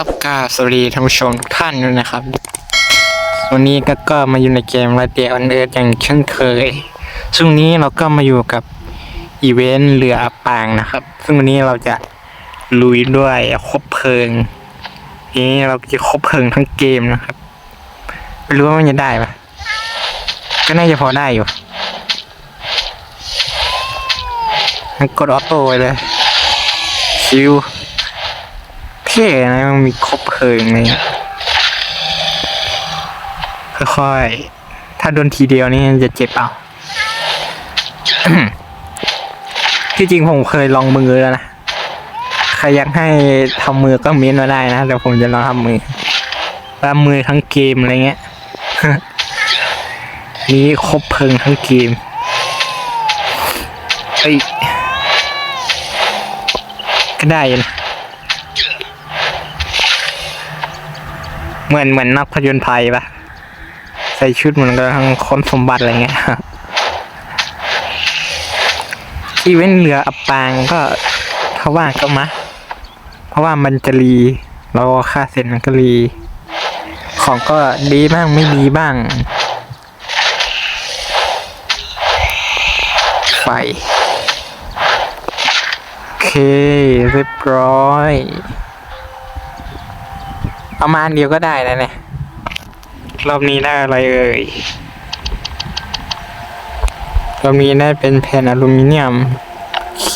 ครับกาสวัสดีท่านผู้ชมทุกท่านด้วยนะครับ วันนี้ก็ก็มาอยู่ในเกม r รเดีย on Earth อย่างเช่นเคย ซึ่งวันนี้เราก็มาอยู่กับอีเวนต์เรืออับปางนะครับ ซึ่งวันนี้เราจะลุยด้วยคบเพลิงนี้เราจะคบเพลิงทั้งเกมนะครับไม่รู้ว่ามันจะได้ปะก็น่าจะพอได้อยู่กดออโต้ไปเลยชิว เท่นะมันมีครบเพลิงเลยค่อยๆ ถ้าโดนทีเดียวนี่จะเจ็บเอาที่จริงผมเคยลองมือแล้วนะ ใครอยากให้ทำมือก็เม้นมาได้นะเดี๋ยวผมจะลองทำมือว่ามือทั้งเกมอะไรเงี้ยนี่ครบเพลิงทั้งเกมเอ้ยก็ได้นะ เหมือนเหมือนนักผจญภัยปะใส่ชุดเหมือนกับทั้งคนสมบัติอะไรเงี้ยอีเวนต์เรืออับปางก็ถ้าว่าก็มาเพราะว่ามันจะรีเราค่าเซ็นมันก็รี ของก็ดีบ้างไม่ดีบ้าง ไฟ โอเค เรียบร้อย ประมาณเดียวก็ได้นะเนี่ย รอบนี้ได้อะไรเอ่ย รอบนี้ได้เป็นแผ่นอลูมิเนียม โอเค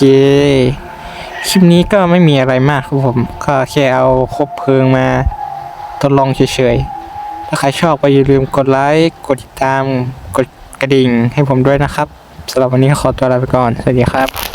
คลิปนี้ก็ไม่มีอะไรมากครับผม ก็แค่เอาคบเพลิงมาทดลองเฉยๆ ถ้าใครชอบก็อย่าลืมกดไลค์ กดติดตาม กดกระดิ่งให้ผมด้วยนะครับสำหรับวันนี้ขอตัวลาไปก่อน สวัสดีครับ